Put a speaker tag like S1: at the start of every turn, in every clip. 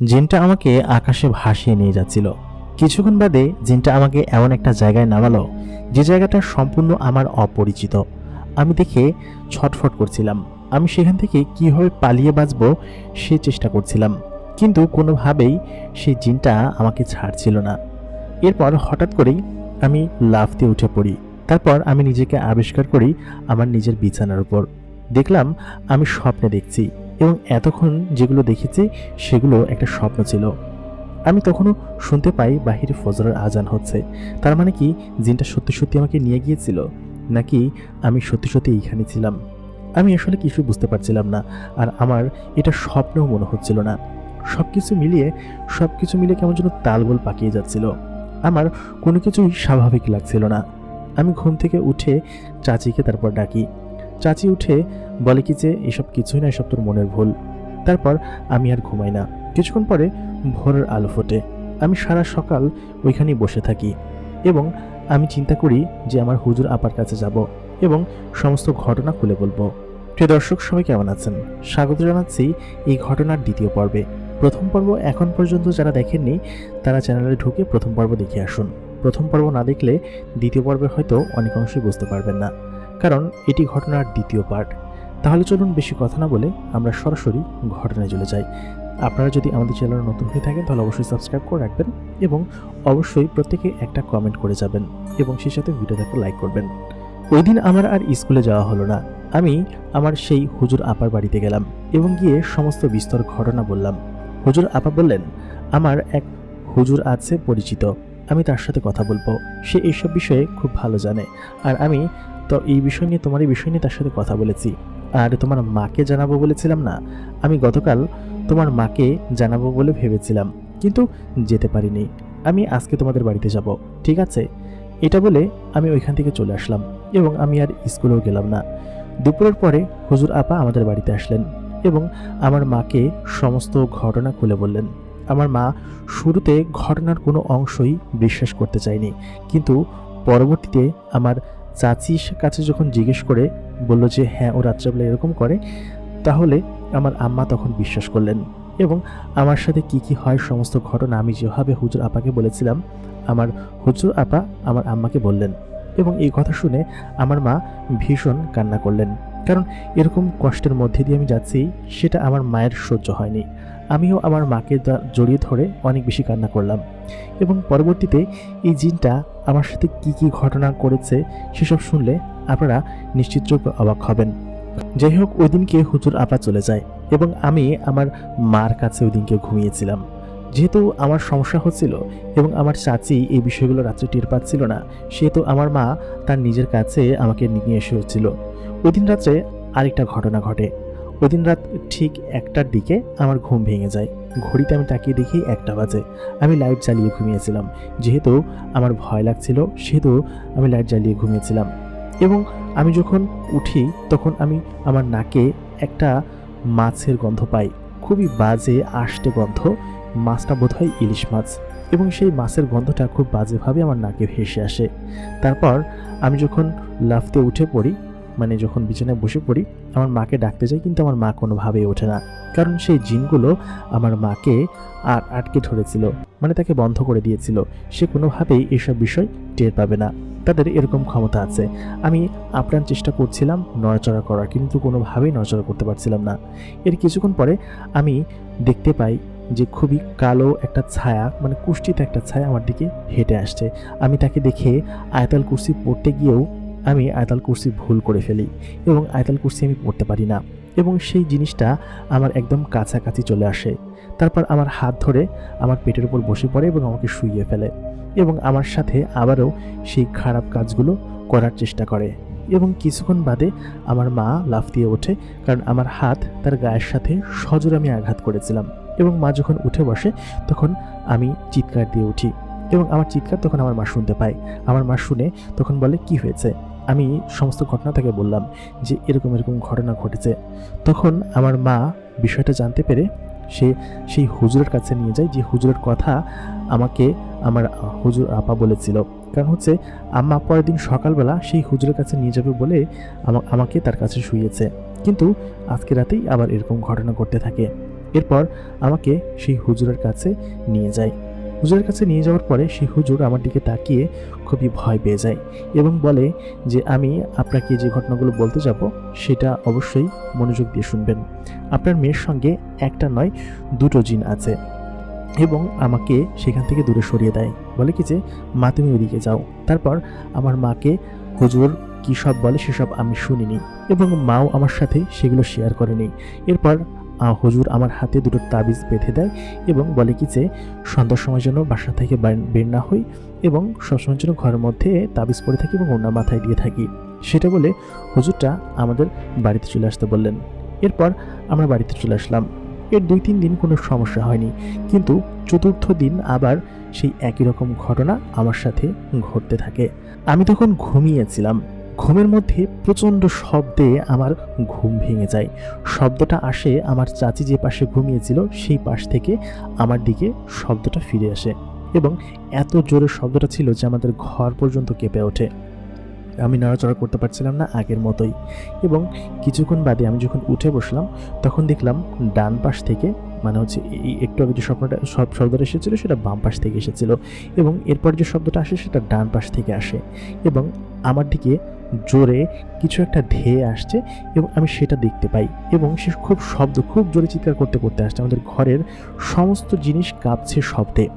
S1: জিনটা আমাকে আকাশে ভাসিয়ে নিয়ে যাচ্ছিল। কিছুক্ষণ বাদে জিনটা আমাকে এমন একটা জায়গায় নামালো, যে জায়গাটা সম্পূর্ণ আমার অপরিচিত। আমি দেখে ছটফট করছিলাম। আমি সেখান থেকে কীভাবে পালিয়ে বাঁচব সে চেষ্টা করছিলাম, কিন্তু কোনোভাবেই সেই জিনটা আমাকে ছাড়ছিল না। এরপর হঠাৎ করেই আমি লাফ দিয়ে উঠে পড়ি। তারপর আমি নিজেকে আবিষ্কার করি আমার নিজের বিছানার উপর। দেখলাম আমি স্বপ্নে দেখছি। এবং এতক্ষণ যেগুলো দেখেছি, সেগুলো একটা স্বপ্ন ছিল। আমি তখনও শুনতে পাই বাহিরে ফজরের আজান হচ্ছে। তার মানে কি, জিনটা সত্যি সত্যি আমাকে নিয়ে গিয়েছিল? নাকি আমি সত্যি সত্যি এইখানে ছিলাম? আমি আসলে কিছু বুঝতে পারছিলাম না, আর আমার এটা স্বপ্নও মনে হচ্ছিল না। সব কিছু মিলিয়ে সব কিছু মিলিয়ে কেমন যেন তালগোল পাকিয়ে যাচ্ছিল। আমার কোনো কিছুই স্বাভাবিক লাগছিল না। আমি ঘুম থেকে উঠে চাচিকে তারপর ডাকি চাচি উঠে বলে কি যে, এসব কিছুই না, এসব তোর মনের ভুল। তারপর আমি আর ঘুমাই না। কিছুক্ষণ পরে ভোরের আলো ফোটে। আমি সারা সকাল ওইখানেই বসে থাকি এবং আমি চিন্তা করি যে, আমার হুজুর আপার কাছে যাব এবং সমস্ত ঘটনা খুলে বলব। প্রিয় দর্শক, সবাই কেমন আছেন? স্বাগত জানাচ্ছি এই ঘটনার দ্বিতীয় পর্বে। প্রথম পর্ব এখন পর্যন্ত যারা দেখেননি, তারা চ্যানেলে ঢুকে প্রথম পর্ব দেখে আসুন। প্রথম পর্ব না দেখলে দ্বিতীয় পর্বে হয়তো অনেক অংশই বুঝতে পারবেন না। কারণ এটি ঘটনার দ্বিতীয় পার্ট তাহলে চলুন বেশি কথা না বলে আমরা সরাসরি ঘটনায় চলে যাই। আপনারা যদি আমাদের চ্যানেলে নতুন হয়ে থাকেন, তাহলে অবশ্যই সাবস্ক্রাইব করে রাখবেন এবং অবশ্যই প্রত্যেকে একটা কমেন্ট করে যাবেন এবং সেই সাথে ভিডিওটাকে লাইক করবেন। ওই দিন আমার আর স্কুলে যাওয়া হলো না। আমি আমার সেই হুজুর আপার বাড়িতে গেলাম এবং গিয়ে সমস্ত বিস্তর ঘটনা বললাম। হুজুর আপা বললেন, আমার এক হুজুর আছে পরিচিত। আমি তার সাথে কথা বলব। সে এইসব বিষয়ে খুব ভালো জানে। আর আমি তো এই বিষয় নিয়ে, তোমার এই বিষয় নিয়ে তার সাথে কথা বলেছি। আর তোমার মাকে জানাব বলেছিলাম না? আমি গতকাল তোমার মাকে জানাব বলে ভেবেছিলাম, কিন্তু যেতে পারিনি। আমি আজকে তোমাদের বাড়িতে যাব, ঠিক আছে? এটা বলে আমি ওইখান থেকে চলে আসলাম এবং আমি আর স্কুলেও গেলাম না। দুপুরের পরে হুজুর আপা আমাদের বাড়িতে আসলেন এবং আমার মাকে সমস্ত ঘটনা খুলে বললেন। আমার মা শুরুতে ঘটনার কোনো অংশই বিশ্বাস করতে চায়নি, কিন্তু পরবর্তীতে আমার চাচির কাছে যখন জিজ্ঞেস করে, বলল যে হ্যাঁ ও রাত্রেবেলা এরকম করে, তাহলে আমার আম্মা তখন বিশ্বাস করলেন এবং আমার সাথে কি কি হয় সমস্ত ঘটনা আমি যেভাবে হুজুর আপাকে বলেছিলাম, আমার হুজুর আপা আমার আম্মাকে বললেন এবং এই কথা শুনে আমার মা ভীষণ কান্না করলেন। কারণ এরকম কষ্টের মধ্যে দিয়ে আমি যাচ্ছি, সেটা আমার মায়ের সহ্য হয়নি। আমিও আমার মাকে জড়িয়ে ধরে অনেক বেশি কান্না করলাম এবং পরবর্তীতে এই জিনটা আমার সাথে কি কি ঘটনা করেছে সেসব শুনলে আপনারা নিশ্চিতরূপে অবাক হবেন। যাই হোক, ওই দিনকে হুজুর আপা চলে যায় এবং আমি আমার মার কাছে ওই দিনকে ঘুমিয়েছিলাম। যেহেতু আমার সমস্যা হচ্ছিল এবং আমার চাচি এই বিষয়গুলো রাত্রে টের পাচ্ছিল না, সেহেতু আমার মা তার নিজের কাছে আমাকে নিয়ে এসে হচ্ছিল ওই দিন রাত্রে আরেকটা ঘটনা ঘটে। ওই দিন রাত ঠিক একটার দিকে আমার ঘুম ভেঙে যায়। ঘড়িতে আমি তাকিয়ে দেখি একটা বাজে। আমি লাইট জ্বালিয়ে ঘুমিয়েছিলাম। যেহেতু আমার ভয় লাগছিল, সেহেতু আমি লাইট জ্বালিয়ে ঘুমিয়েছিলাম। এবং আমি যখন উঠি, তখন আমি আমার নাকে একটা মাছের গন্ধ পাই। খুবই বাজে, আষ্টে গন্ধ। মাছটা বোধহয় ইলিশ মাছ। এবং সেই মাছের গন্ধটা খুব বাজেভাবে আমার নাকে ভেসে আসে। তারপর আমি যখন লাফতে উঠে পড়ি মানে যখন বিছানায় বসে পড়ি, আমার মাকে ডাকতে যাই, কিন্তু আমার মা কোনোভাবেই ওঠে না। কারণ সেই জিনগুলো আমার মাকে আর আটকে ধরেছিল মানে তাকে বন্ধ করে দিয়েছিল। সে কোনোভাবেই এসব বিষয় টের পাবে না। তাদের এরকম ক্ষমতা আছে। আমি আপ্রাণ চেষ্টা করছিলাম নড়াচড়া করার, কিন্তু কোনোভাবেই নড়াচড়া করতে পারছিলাম না। এর কিছুক্ষণ পরে আমি দেখতে পাই যে খুবই কালো একটা ছায়া মানে কুষ্ঠিত একটা ছায়া আমার দিকে হেঁটে আসছে। আমি তাকে দেখে আয়তাল কুর্সি পড়তে গিয়েও আমি আয়তাল কুর্সি ভুল করে ফেলি এবং আয়তাল কুর্সি আমি পড়তে পারি না এবং সেই জিনিসটা আমার একদম কাছাকাছি চলে আসে। তারপর আমার হাত ধরে আমার পেটের উপর বসে পড়ে এবং আমাকে শুইয়ে ফেলে এবং আমার সাথে আবারও সেই খারাপ কাজগুলো করার চেষ্টা করে এবং কিছুক্ষণ বাদে আমার মা লাফ দিয়ে ওঠে কারণ আমার হাত তার গায়ের সাথে সজোরে আমি আঘাত করেছিলাম এবং মা যখন উঠে বসে তখন আমি চিৎকার দিয়ে উঠি এবং আমার চিৎকার তখন আমার মা শুনতে পায়। আমার মা শুনে তখন বলে, কি হয়েছে? আমি সমস্ত ঘটনা তাকে বললাম যে এরকম এরকম ঘটনা ঘটেছে। তখন আমার মা বিষয়টা জানতে পেরে সে সেই হুজুরের কাছে নিয়ে যায়, যে হুজুরের কথা আমাকে আমার হুজুর আপা বলেছিল। কারণ হচ্ছে আম্মা পরের দিন সকালবেলা সেই হুজুরের কাছে নিয়ে যাবে বলে আমা- আমাকে তার কাছে শুয়েছে কিন্তু আজকে রাতেই আবার এরকম ঘটনা ঘটতে থাকে। এরপর আমাকে সেই হুজুরের কাছে নিয়ে যায়। হুজুরের কাছে নিয়ে যাওয়ার পরে সেই হুজুর আমার দিকে তাকিয়ে খুবই ভয় পেয়ে যায় এবং বলে যে, আমি আপনাকে যে ঘটনাগুলো বলতে যাব, সেটা অবশ্যই মনোযোগ দিয়ে শুনবেন। আপনার মেয়ের সঙ্গে একটা নয়, দুটো জিন আছে এবং আমাকে সেখান থেকে দূরে সরিয়ে দেয়। বলে কি যে, মা, তুমি ওইদিকে যাও। তারপর আমার মাকে, হুজুর, কী সব বলে সেসব আমি শুনিনি। এবং মাও আমার সাথে সেগুলো শেয়ার করেনি। এরপর হুজুর আমার হাতে দুটো তাবিজ বেঁধে দেয় এবং বলে কি যে, সন্ধ্যার সময় যেন বাসা থেকে বের না হই এবং সবসময়ের জন্য ঘরের মধ্যে তাবিজ পরে থাকি এবং ওনার মাথায় দিয়ে থাকি। সেটা বলে হুজুরটা আমাদের বাড়িতে চলে আসতে বললেন। এরপর আমরা বাড়িতে চলে আসলাম। এর দুই তিন দিন কোনো সমস্যা হয়নি। কিন্তু চতুর্থ দিন আবার সেই একই রকম ঘটনা আমার সাথে ঘটতে থাকে। আমি তখন ঘুমিয়েছিলাম। ঘুমের মধ্যে প্রচণ্ড শব্দে আমার ঘুম ভেঙে যায়। শব্দটা আসে আমার চাচি যে পাশে ঘুমিয়েছিল সেই পাশ থেকে আমার দিকে শব্দটা ফিরে আসে এবং এত জোরে শব্দটা ছিল যে আমাদের ঘর পর্যন্ত কেঁপে ওঠে। আমি নড়াচড়া করতে পারছিলাম না আগের মতোই এবং কিছুক্ষণ বাদে আমি যখন উঠে বসলাম তখন দেখলাম ডান পাশ থেকে মানে হচ্ছে একটু আগে যে স্বপ্নটা সব শব্দটা এসেছিল সেটা বাম পাশ থেকে এসেছিল এবং এরপর যে শব্দটা আসে সেটা ডান পাশ থেকে আসে এবং আমার দিকে জোরে কিছু একটা ধেয়ে আসছে এবং আমি সেটা দেখতে পাই এবং সে খুব শব্দ, খুব জোরে চিৎকার করতে করতে আসছে। আমাদের ঘরের সমস্ত জিনিস কাঁপছে শব্দে।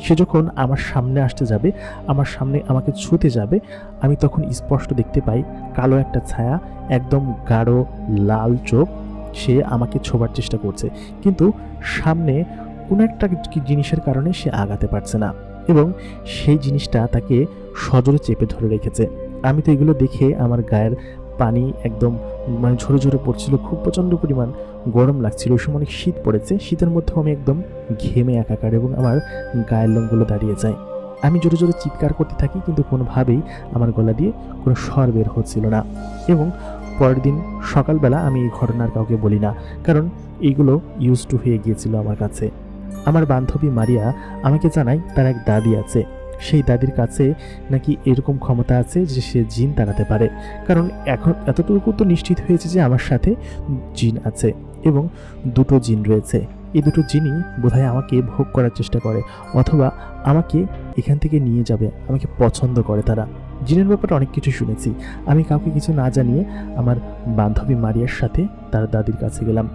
S1: সে যখন আমার সামনে আসতে যাবে, আমার সামনে আমাকে ছুতে যাবে, আমি তখন স্পষ্ট দেখতে পাই কালো একটা ছায়া, একদম গাঢ় লাল চোখ, সে আমাকে ছোবার চেষ্টা করছে। কিন্তু সামনে কোনো একটা জিনিসের কারণে সে আগাতে পারছে না এবং সেই জিনিসটা তাকে সজোরে চেপে ধরে রেখেছে। আমি তো এগুলো দেখে আমার গায়ের পানি একদম মানে ঝরে ঝরে পড়ছিল, খুব প্রচণ্ড পরিমাণ গরম লাগছিল। ওই সময় অনেক শীত পড়েছে, শীতের মধ্যেও আমি একদম ঘেমে একাকার এবং আমার গায়ের লোমগুলো দাঁড়িয়ে যায়। আমি জোরে জোরে চিৎকার করতে থাকি, কিন্তু কোনোভাবেই আমার গলা দিয়ে কোনো স্বর বের হচ্ছিল না। এবং পরের দিন সকালবেলা আমি এই ঘটনার কাউকে বলি না, কারণ এইগুলো ইউজ টু হয়ে গিয়েছিল আমার কাছে। আমার বান্ধবী মারিয়া আমাকে জানায়, তার এক দাদি আছে। সেই দাদির কাছে নাকি এরকম ক্ষমতা আছে যে সে জিন তাড়াতে পারে। কারণ এখন এতটুকু তো নিশ্চিত হয়েছে যে আমার সাথে জিন আছে এবং দুটো জিন রয়েছে। এই দুটো জিনই বোধহয় আমাকে ভোগ করার চেষ্টা করে অথবা আমাকে এখান থেকে নিয়ে যাবে, আমাকে পছন্দ করে তারা। জিনের ব্যাপারে অনেক কিছু শুনেছি। আমি কাউকে কিছু না জানিয়ে আমার বান্ধবী মারিয়ার সাথে তার দাদির কাছে গেলাম।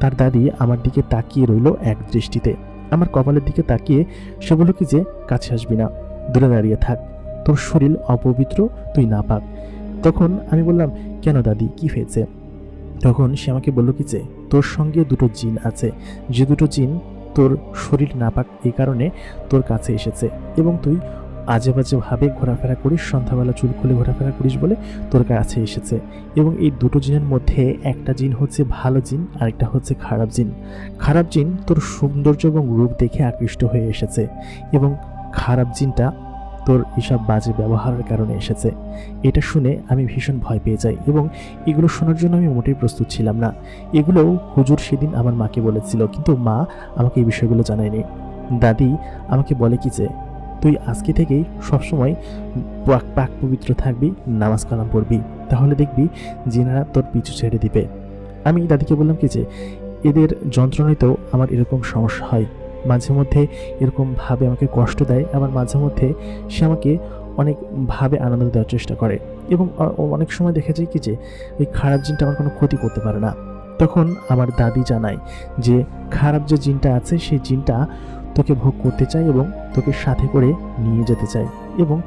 S1: তার দাদি আমার দিকে তাকিয়ে রইল এক দৃষ্টিতে। আমার কপালের দিকে তাকিয়ে সে বলল কি যে, কাছে আসবি না। দূরে দাঁড়িয়ে থাক। তোর শরীর অপবিত্র, তুই না পাক। তখন আমি বললাম, কেন দাদি, কি হয়েছে? তখন সে আমাকে বলল কি যে, তোর সঙ্গে দুটো জিন আছে। যে দুটো জিন তোর শরীর নাপাক এই কারণে তোর কাছে এসেছে এবং তুই আজে বাজে ভাবে ঘোরাফেরা করিস, সন্ধ্যাবেলা চুল খুলে ঘোরাফেরা করিস বলে তোর কাছে এসেছে। এবং এই দুটো জিনের মধ্যে একটা জিন হচ্ছে ভালো জিন, আরেকটা হচ্ছে খারাপ জিন। খারাপ জিন তোর সৌন্দর্য এবং রূপ দেখে আকৃষ্ট হয়ে এসেছে এবং খারাপ জিনটা তোর এসব বাজে ব্যবহারের কারণে এসেছে। এটা শুনে আমি ভীষণ ভয় পেয়ে যাই এবং এগুলো শোনার জন্য আমি মোটেই প্রস্তুত ছিলাম না। এগুলোও হুজুর সেদিন আমার মাকে বলেছিল, কিন্তু মা আমাকে এই বিষয়গুলো জানায়নি। দাদি আমাকে বলে কি যে তুই আজকে থেকেই সবসময় পাক পাক পবিত্র থাকবি, নামাজ কালাম পড়বি। তাহলে দেখবি জিনারা তোর পিছু ছেড়ে দিবে। আমি দাদিকে বললাম কি যে, এদের যন্ত্রণাতেও আমার এরকম সমস্যা হয়। মাঝে মধ্যে এরকমভাবে আমাকে কষ্ট দেয়, আবার মাঝে মধ্যে সে আমাকে অনেকভাবে আনন্দ দেওয়ার চেষ্টা করে। এবং অনেক সময় দেখা যায় কি যে, ওই খারাপ জিনটা আমার কোনো ক্ষতি করতে পারে না। তখন আমার দাদি জানায় যে, খারাপ যে জিনটা আছে, সেই জিনটা তোকে ভোগ করতে চায় এবং তোকে সাথে করে নিয়ে যেতে চায় এবং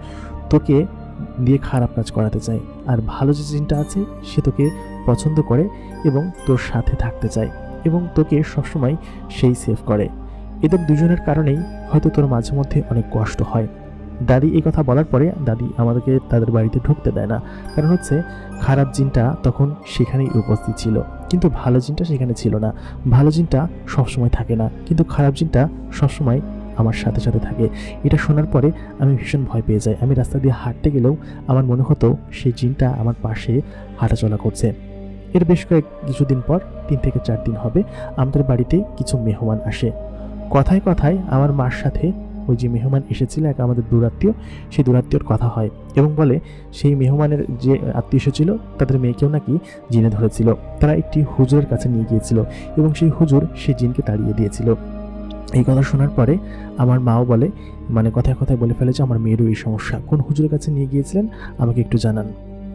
S1: তোকে দিয়ে খারাপ কাজ করাতে চায় আর ভালো যে জিনটা আছে, সে তোকে পছন্দ করে এবং তোর সাথে থাকতে চায় এবং তোকে সবসময় সেই সেভ করে। এদের দুজনের কারণেই হয়তো তোর মাঝে মধ্যে অনেক কষ্ট হয়। দাদি এই কথা বলার পরে দাদি আমাদেরকে তাদের বাড়িতে ঢুকতে দেয় না। কারণ হচ্ছে, খারাপ জিনটা তখন সেখানেই উপস্থিত ছিল। কিন্তু ভালো জিনটা সেখানে ছিল না। ভালো জিনটা সবসময় থাকে না, কিন্তু খারাপ জিনটা সবসময় আমার সাথে সাথে থাকে। এটা শোনার পরে আমি ভীষণ ভয় পেয়ে যাই। আমি রাস্তা দিয়ে হাঁটতে গেলেও আমার মনে হতো সেই জিনটা আমার পাশে হাঁটাচলা করছে। এর বেশ কয়েক কিছুদিন পর, তিন থেকে চার দিন হবে, আমাদের বাড়িতে কিছু মেহমান আসে। কথায় কথায় আমার মার সাথে ওই যে মেহমান এসেছিল, এক আমাদের দূরাত্মীয়, সেই দূরাত্মীয়র কথা হয় এবং বলে সেই মেহমানের যে আত্মীয় এসেছিল, তাদের মেয়েকেও নাকি জিনে ধরেছিল। তারা একটি হুজুরের কাছে নিয়ে গিয়েছিল এবং সেই হুজুর সেই জিনকে তাড়িয়ে দিয়েছিল। এই কথা শোনার পরে আমার মাও বলে মানে কথায় কথায় বলে ফেলেছে, আমার মেয়েরও এই সমস্যা। কোন হুজুরের কাছে নিয়ে গিয়েছিলেন? আমাকে একটু জানান।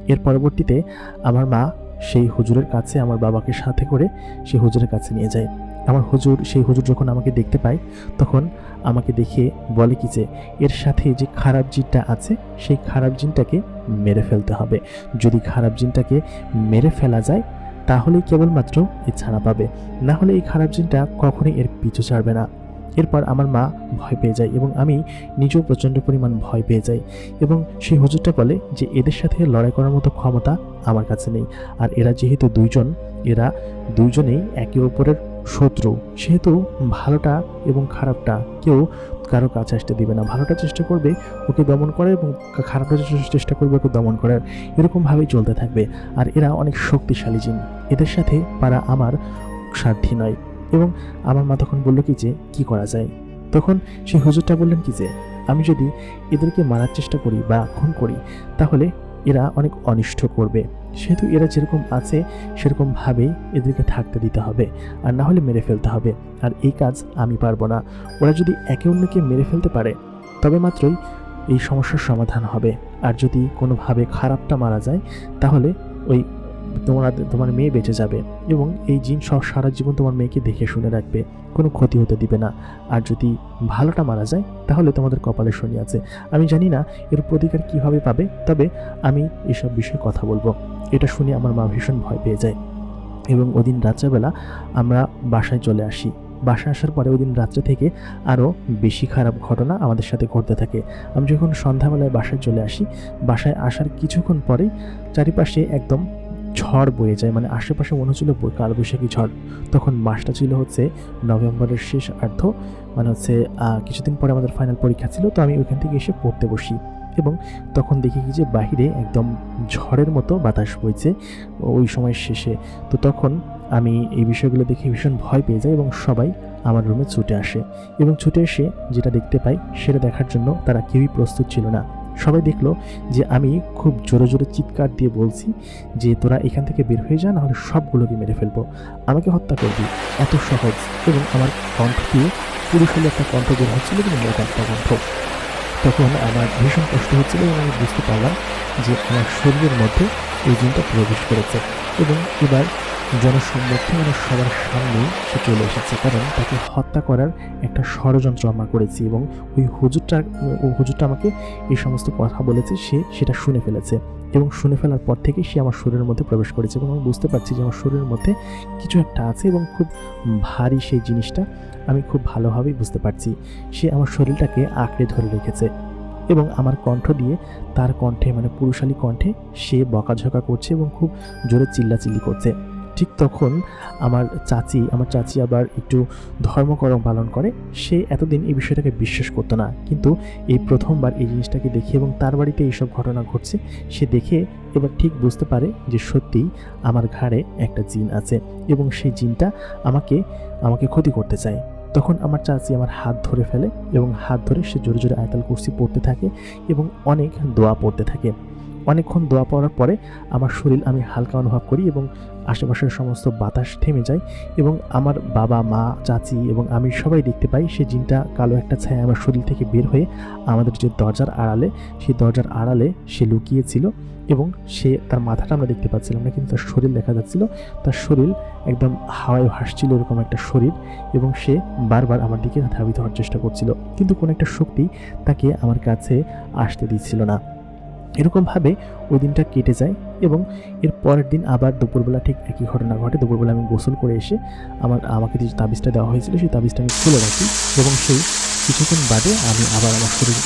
S1: এর পরবর্তীতে আমার মা সেই হুজুরের কাছে, আমার বাবাকে সাথে করে সেই হুজুরের কাছে নিয়ে যায়। আমার হুজুর, সেই হুজুর যখন আমাকে দেখতে পায়, তখন আমাকে দেখে বলে কি যে, এর সাথে যে খারাপ জিনটা আছে, সেই খারাপ জিনটাকে মেরে ফেলতে হবে। যদি খারাপ জিনটাকে মেরে ফেলা যায়, তাহলেই কেবলমাত্র এ ছাড়া পাবে। না হলে এই খারাপ জিনটা কখনোই এর পিছু ছাড়বে না। এরপর আমার মা ভয় পেয়ে যায় এবং আমি নিজেও প্রচণ্ড পরিমাণ ভয় পেয়ে যাই এবং সেই হুজুরটা বলে যে, এদের সাথে লড়াই করার মতো ক্ষমতা আমার কাছে নেই। আর এরা যেহেতু দুইজন, এরা দুইজনেই একে অপরের শত্রু। সেহেতু ভালোটা এবং খারাপটা কেউ কারও কাছে আসতে দিবে না। ভালোটা চেষ্টা করবে, ওকে দমন করার এবং খারাপটা চেষ্টা- করবে, ওকে দমন করার এরকমভাবেই চলতে থাকবে। আর এরা অনেক শক্তিশালী জিন। এদের সাথে পারা আমার সাধ্যি নয়। এবং আমার মা তখন বলল কি যে, কি করা যায়? তখন সেই হুজুরটা বললেন কি যে, আমি যদি এদেরকে মারার চেষ্টা করি বা খুন করি, তাহলে এরা অনেক অনিষ্ট করবে। সেহেতু এরা যেরকম আছে সেরকমভাবেই এদেরকে থাকতে দিতে হবে। আর না হলে মেরে ফেলতে হবে। আর এই কাজ আমি পারব না। ওরা যদি একে অন্যকে মেরে ফেলতে পারে, তবে মাত্রই এই সমস্যার সমাধান হবে। আর যদি কোনোভাবে খারাপটা মারা যায়, তাহলে ওই তোমার তোমার মেয়ে বেঁচে যাবে এবং এই জিন সব সারা জীবন তোমার মেয়েকে দেখে শুনে রাখবে, কোনো ক্ষতি হতে দিবে না। আর যদি ভালোটা মারা যায়, তাহলে তোমাদের কপালে শনি আছে। আমি জানি না এর প্রতিকার কীভাবে পাবে, তবে আমি এসব বিষয়ে কথা বলব। এটা শুনে আমার মা ভীষণ ভয় পেয়ে যায়। এবং ওদিন রাত্রেবেলা আমরা বাসায় চলে আসি। বাসায় আসার পরে ওই দিন রাত্রে থেকে আরও বেশি খারাপ ঘটনা আমাদের সাথে ঘটতে থাকে। আমি যখন সন্ধ্যাবেলায় বাসায় চলে আসি, বাসায় আসার কিছুক্ষণ পরেই চারিপাশে একদম ঝড় বয়ে যায় মানে আশেপাশে মনে হচ্ছিল কালবৈশাখী ঝড়। তখন মাসটা ছিল হচ্ছে নভেম্বরের শেষ অর্ধ মানে হচ্ছে কিছুদিন পরে আমাদের ফাইনাল পরীক্ষা ছিল, তো আমি ওইখান থেকে এসে পড়তে বসি। এবং তখন দেখি কি যে বাহিরে একদম ঝড়ের মতো বাতাস বইছে ওই সময়ের শেষে। তো তখন আমি এই বিষয়গুলো দেখে ভীষণ ভয় পেয়ে যাই এবং সবাই আমার রুমে ছুটে আসে। এবং ছুটে এসে যেটা দেখতে পাই, সেটা দেখার জন্য তারা কেউই প্রস্তুত ছিল না। সবাই দেখল যে আমি খুব জোরে জোরে চিৎকার দিয়ে বলছি যে তোরা এখান থেকে বের হয়ে যা, নাহলে সবগুলোকে মেরে ফেলব। আমাকে হত্যা করবি। এত সহজ। এবং আমার কণ্ঠ দিয়ে পুরুষের একটা কণ্ঠ বের হচ্ছিল কিন্তু মোটা একটা কণ্ঠ। তখন আমার ভীষণ কষ্ট হচ্ছিল এবং আমি বুঝতে পারলাম যে আমার শরীরের মধ্যে এই জিনটা প্রবেশ করেছে। এবং এবার জনসম্মুখে মানে সবার সামনেই সে চলে এসেছে। কারণ তাকে হত্যা করার একটা ষড়যন্ত্র আমরা করেছি এবং ওই হুজুরটা ওই হুজুরটা আমাকে এই সমস্ত কথা বলেছে, সে সেটা শুনে ফেলেছে এবং শুনে ফেলার পর থেকে সে আমার শরীরের মধ্যে প্রবেশ করেছে এবং আমি বুঝতে পারছি যে আমার শরীরের মধ্যে কিছু একটা আছে এবং খুব ভারী সেই জিনিসটা আমি খুব ভালোভাবেই বুঝতে পারছি। সে আমার শরীরটাকে আঁকড়ে ধরে রেখেছে এবং আমার কণ্ঠ দিয়ে তার কণ্ঠে মানে পুরুষালী কণ্ঠে সে বকাঝকা করছে এবং খুব জোরে চিল্লাচিল্লি করছে। ঠিক তখন আমার চাচি আমার চাচি আবার একটু ধর্মকরম পালন করে। সে এতদিন এই বিষয়টাকে বিশ্বাস করতো না। কিন্তু এই প্রথমবার এই জিনিসটাকে দেখে এবং তার বাড়িতে এইসব ঘটনা ঘটছে, সে দেখে এবার ঠিক বুঝতে পারে যে সত্যিই আমার ঘাড়ে একটা জিন আছে এবং সেই জিনটা আমাকে আমাকে ক্ষতি করতে চায়। তখন আমার চাচি আমার হাত ধরে ফেলে এবং হাত ধরে সে জোরে জোরে আয়তাল কুর্সি পড়তে থাকে এবং অনেক দোয়া পড়তে থাকে। অনেকক্ষণ দোয়া পড়ার পরে আমার শরীর আমি হালকা অনুভব করি এবং আশেপাশের সমস্ত বাতাস থেমে যায় এবং আমার বাবা, মা, চাচি এবং আমি সবাই দেখতে পাই সে জিনটা কালো একটা ছায়া আমার শরীর থেকে বের হয়ে আমাদের যে দরজার আড়ালে, সেই দরজার আড়ালে সে লুকিয়েছিল এবং সে তার মাথাটা আমরা দেখতে পাচ্ছিলাম না কিন্তু তার শরীর দেখা যাচ্ছিল। তার শরীর একদম হাওয়ায় ভাসছিল এরকম একটা শরীর এবং সে বারবার আমার দিকে ধাবিত হওয়ার চেষ্টা করছিল। কিন্তু কোনো একটা শক্তি তাকে আমার কাছে আসতে দিচ্ছিল না। এরকমভাবে ওই দিনটা কেটে যায় এবং এর পরের দিন আবার দুপুরবেলা ঠিক একই ঘটনা ঘটে। দুপুরবেলা আমি গোসল করে এসে আমার আমাকে যে তাবিজটা দেওয়া হয়েছিল সেই তাবিজটা আমি খুলে রাখি এবং সেই কিছুক্ষণ বাদে আমি আবার আমার শরীর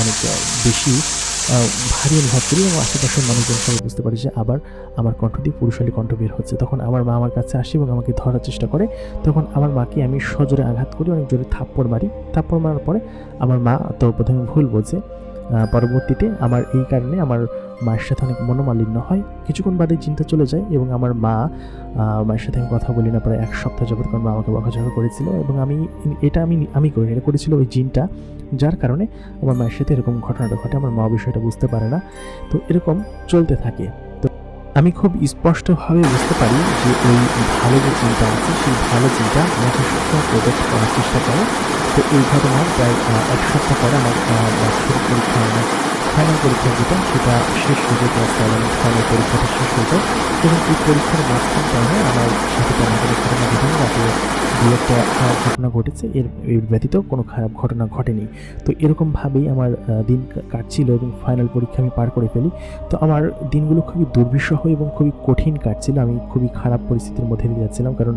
S1: অনেক বেশি ভারী অনুভব করি এবং আশেপাশের মানুষজন সবাই বুঝতে পারি যে আবার আমার কণ্ঠ দিয়ে পুরুষালী কণ্ঠ বের হচ্ছে। তখন আমার মা আমার কাছে আসে এবং আমাকে ধরার চেষ্টা করে। তখন আমার মাকে আমি সজোরে আঘাত করি অনেক জোরে থাপ্পড় মারি। থাপ্পড় মারার পরে আমার মা তো প্রথমে ভুল আহ, পরবর্তীতে আমার এই কারণে আমার মায়ের সাথে অনেক মনোমালিন্য হয়। কিছুক্ষণ বাদে চিন্তা চলে যায় এবং আমার মা মায়ের সাথে আমি কথা বলি না, প্রায় এক সপ্তাহ যাবত কারণ মা আমাকে বকাঝকা করেছিল এবং আমি এটা আমি আমি করিনি এটা করেছিল ওই জিনটা, যার কারণে আমার মায়ের সাথে এরকম ঘটনাটা ঘটে, আমার মা বিষয়টা বুঝতে পারে না। তো এরকম চলতে থাকে। তো আমি খুব স্পষ্টভাবে বুঝতে পারি যে ওই ভালো যে চিন্তা আছে, সেই ভালো চিন্তা আমাকে সবসময় প্রোটেক্ট করার চেষ্টা করে। তো এই ঘটনার প্রায় এক সপ্তাহ পরে আমার বার্ষিক পরীক্ষা আমার ফাইনাল পরীক্ষা যেটা, সেটা শেষ হয়ে ক্লাস ফাইনাল পরীক্ষাটা শেষ যায় এবং এই পরীক্ষার মাঝখান টাইমে আমার সাথে তেমন কোনো ঘটনা ঘটেনি রাতে দু একটা খারাপ ঘটনা ঘটেছে। এর এর ব্যতীত কোনো খারাপ ঘটনা ঘটেনি। তো এরকমভাবেই আমার দিন কাটছিল এবং ফাইনাল পরীক্ষা আমি পার করে ফেলি। তো আমার দিনগুলো খুবই দুর্বিষহ এবং খুবই কঠিন কাটছিল। আমি খুবই খারাপ পরিস্থিতির মধ্যে দিয়ে যাচ্ছিলাম কারণ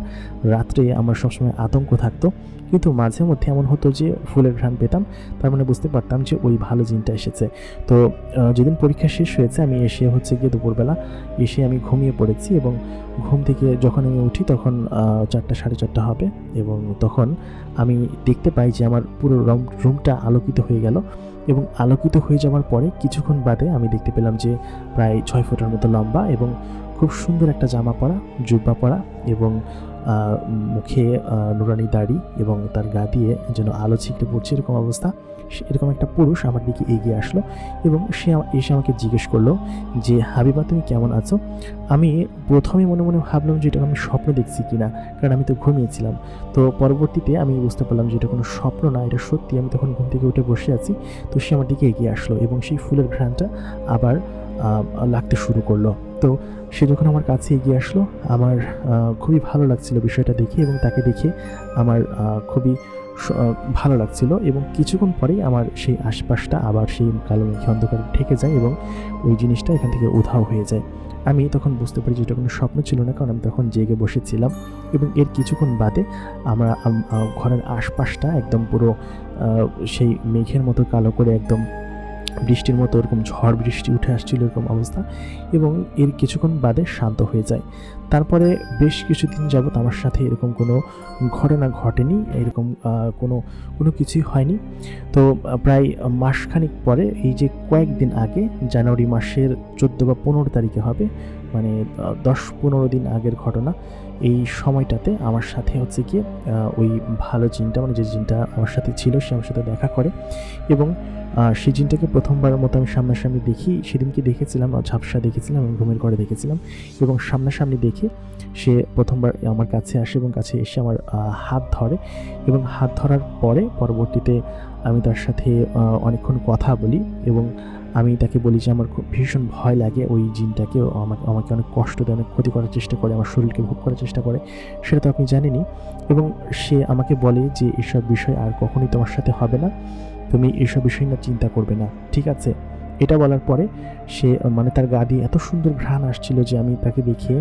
S1: রাত্রে আমার সবসময় আতঙ্ক থাকতো। কিন্তু মাঝে মধ্যে এমন হতো যে ফুলের ঘ্রাণ পেতাম, তার মানে বুঝতে পারতাম যে ওই ভালো জিনটা এসেছে। তো যেদিন পরীক্ষা শেষ হয়েছে, আমি এসে হচ্ছে গিয়ে দুপুরবেলা এসে আমি ঘুমিয়ে পড়েছি এবং ঘুম থেকে যখন আমি উঠি তখন চারটা সাড়ে চারটা হবে এবং তখন আমি দেখতে পাই যে আমার পুরো রুম, রুমটা আলোকিত হয়ে গেল এবং আলোকিত হয়ে যাওয়ার পরে কিছুক্ষণ বাদে আমি দেখতে পেলাম যে প্রায় ছয় ফুটের মতো লম্বা এবং খুব সুন্দর একটা জামা পরা, জুব্বা পরা এবং মুখে নুরানি দাড়ি এবং তার গা দিয়ে যেন আলো ছিটে পড়ছে এরকম অবস্থা। এরকম একটা পুরুষ আমার দিকে এগিয়ে আসলো এবং সে এসে আমাকে জিজ্ঞেস করল যে, হাবিবা, তুমি কেমন আছো? আমি প্রথমে মনে মনে ভাবলাম যে, এটা আমি স্বপ্ন দেখছি কিনা, কারণ আমি তো ঘুমিয়েছিলাম। তো পরবর্তীতে আমি বুঝতে পারলাম যে, এটা কোনো স্বপ্ন না, এটা সত্যি। আমি তখন ঘুম থেকে উঠে বসে আছি। তো সে আমার দিকে এগিয়ে আসলো এবং সেই ফুলের ঘ্রাণটা আবার লাগতে শুরু করল। তো সে যখন আমার কাছে এগিয়ে আসলো, আমার খুবই ভালো লাগছিল বিষয়টা দেখে এবং তাকে দেখে আমার খুবই ভালো লাগছিল এবং কিছুক্ষণ পরেই আমার সেই আশপাশটা আবার সেই কালো মেঘে অন্ধকারে ঢেকে যায় এবং ওই জিনিসটা এখান থেকে উধাও হয়ে যায়। আমি তখন বুঝতে পারি যে এটা কোনো স্বপ্ন ছিল না, কারণ আমি তখন জেগে বসেছিলাম এবং এর কিছুক্ষণ বাদে আমরা ঘরের আশপাশটা একদম পুরো সেই মেঘের মতো কালো করে একদম বৃষ্টির মতো এরকম ঝড় বৃষ্টি উঠে আসছিল এরকম অবস্থা এবং এর কিছুক্ষণ বাদে শান্ত হয়ে যায়। তারপরে বেশ কিছুদিন যাবত আমার সাথে এরকম কোনো ঘটনা ঘটেনি, এরকম কোনো কোনো কিছুই হয়নি। তো প্রায় মাসখানিক পরে, এই যে কয়েকদিন আগে, জানুয়ারি মাসের চোদ্দ বা পনেরো তারিখে হবে মানে দশ পনেরো দিন আগের ঘটনা এই সময়টাতে আমার সাথে হচ্ছে কি ওই ভালো জিনটা মানে যে জিনটা আমার সাথে ছিল, সে আমার সাথে দেখা করে এবং সেই জিনটাকে প্রথমবারের মতো আমি সামনাসামনি দেখি। সেদিনকে দেখেছিলাম ঝাপসা দেখেছিলাম এবং ঘুমের ঘরে দেখেছিলাম এবং সামনাসামনি দেখে সে প্রথমবার আমার কাছে আসে এবং কাছে এসে আমার হাত ধরে এবং হাত ধরার পরে পরবর্তীতে আমি তার সাথে অনেকক্ষণ কথা বলি এবং আমি তাকে বলি যে আমার খুব ভীষণ ভয় লাগে ওই জিনটাকে আমাকে আমাকে অনেক কষ্ট দেয়, অনেক ক্ষতি করার চেষ্টা করে, আমার শরীরকে ভোগ করার চেষ্টা করে। সেটা তো আপনি জানেনই এবং সে আমাকে বলে যে এসব বিষয় আর কখনোই তোমার সাথে হবে না, তুমি এসব বিষয় না চিন্তা করবে না, ঠিক আছে? এটা বলার পরে সে মানে তার গা দিয়ে এত সুন্দর ঘ্রাণ আসছিল যে আমি তাকে দেখিয়ে,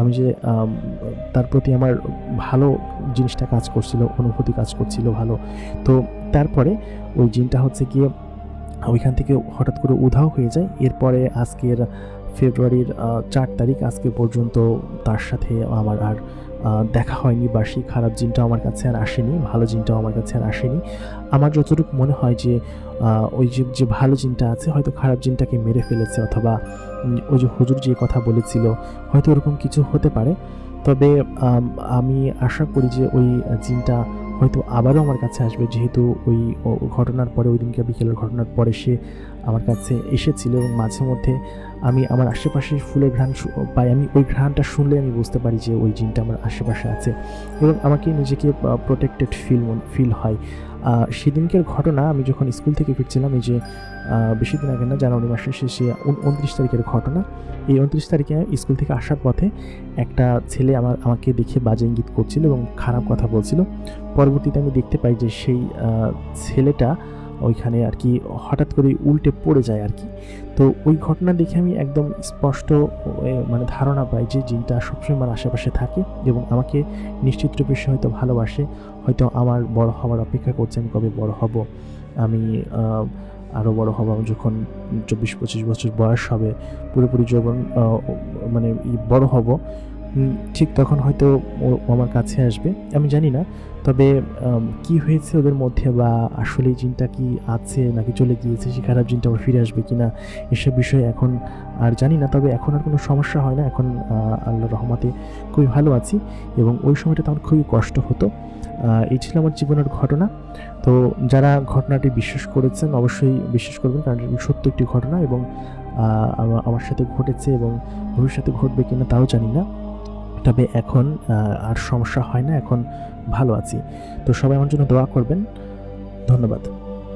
S1: আমি যে তার প্রতি আমার ভালো জিনিসটা কাজ করছিল, অনুভূতি কাজ করছিল ভালো। তো তারপরে ওই জিনটা হচ্ছে গিয়ে, ওইখান থেকে হঠাৎ করে উধাও হয়ে যায়। এরপরে আজকের ফেব্রুয়ারির চার তারিখ আজকে পর্যন্ত তার সাথে আমার আর দেখা হয়নি বা সেই খারাপ জিনটা আমার কাছে আর আসেনি, ভালো জিনটাও আমার কাছে আর আসেনি। আমার যতটুকু মনে হয় যে ওই যে যে ভালো জিনটা আছে হয়তো খারাপ জিনটাকে মেরে ফেলেছে অথবা ওই যে হুজুর যে কথা বলেছিল, হয়তো ওরকম কিছু হতে পারে। তবে আমি আশা করি যে ওই জিনটা হয়তো আবারও আমার কাছে আসবে, যেহেতু ওই ঘটনার পরে, ওই দিনকে বিকেলের ঘটনার পরে সে আমার কাছে এসেছিল এবং মাঝে মধ্যে আমি আমার আশেপাশে ফুলের ঘ্রাণ পাই। আমি ওই ঘ্রাণটা শুনলে আমি বুঝতে পারি যে ওই জিনটা আমার আশেপাশে আছে এবং আমাকে নিজেকে প্রোটেক্টেড ফিল ফিল হয়। সেদিনকের ঘটনা আমি যখন স্কুল থেকে ফিরছিলাম, এই যে বেশি দিন আগে না, জানুয়ারি মাসের শেষে উনত্রিশ তারিখের ঘটনা। এই উনত্রিশ তারিখে স্কুল থেকে আসার পথে একটা ছেলে আমার, আমাকে দেখে বাজে ইঙ্গিত করছিল এবং খারাপ কথা বলছিল। পরবর্তীতে আমি দেখতে পাই যে সেই ছেলেটা ওইখানে আর কি হঠাৎ করে উল্টে পড়ে যায় আর কি। তো ওই ঘটনা দেখে আমি একদম স্পষ্ট মানে ধারণা পাই যে জিনটা সবসময় আমার আশেপাশে থাকে এবং আমাকে নিশ্চিত রূপে সে হয়তো ভালোবাসে। হয়তো আমার বড় হওয়ার অপেক্ষা করছে, আমি কবে বড় হব? আমি আরও বড় হব যখন চব্বিশ পঁচিশ বছর বয়স হবে, পুরোপুরি যখন মানে বড় হব। ঠিক তখন হয়তো ও আমার কাছে আসবে আমি জানি না। তবে কি হয়েছে ওদের মধ্যে বা আসলে জিনটা কি আছে নাকি চলে গিয়েছে সেই খারাপ জিনটা আবার ফিরে আসবে কি না এসব বিষয়ে এখন আর জানি না। তবে এখন আর কোনো সমস্যা হয় না এখন আহ, আল্লাহর রহমতে খুবই ভালো আছি এবং ওই সময়টা আমার খুবই কষ্ট হতো। এই ছিল আমার জীবনের ঘটনা। তো যারা ঘটনাটি বিশ্বাস করেছেন অবশ্যই বিশ্বাস করবেন কারণ সত্য একটি ঘটনা এবং আমার সাথে ঘটেছে এবং ভবিষ্যতে ঘটবে কিনা তাও জানি না। তবে এখন আর সমস্যা হয় না, এখন ভালো আছি। তো সবাই আমার জন্য দোয়া করবেন। ধন্যবাদ।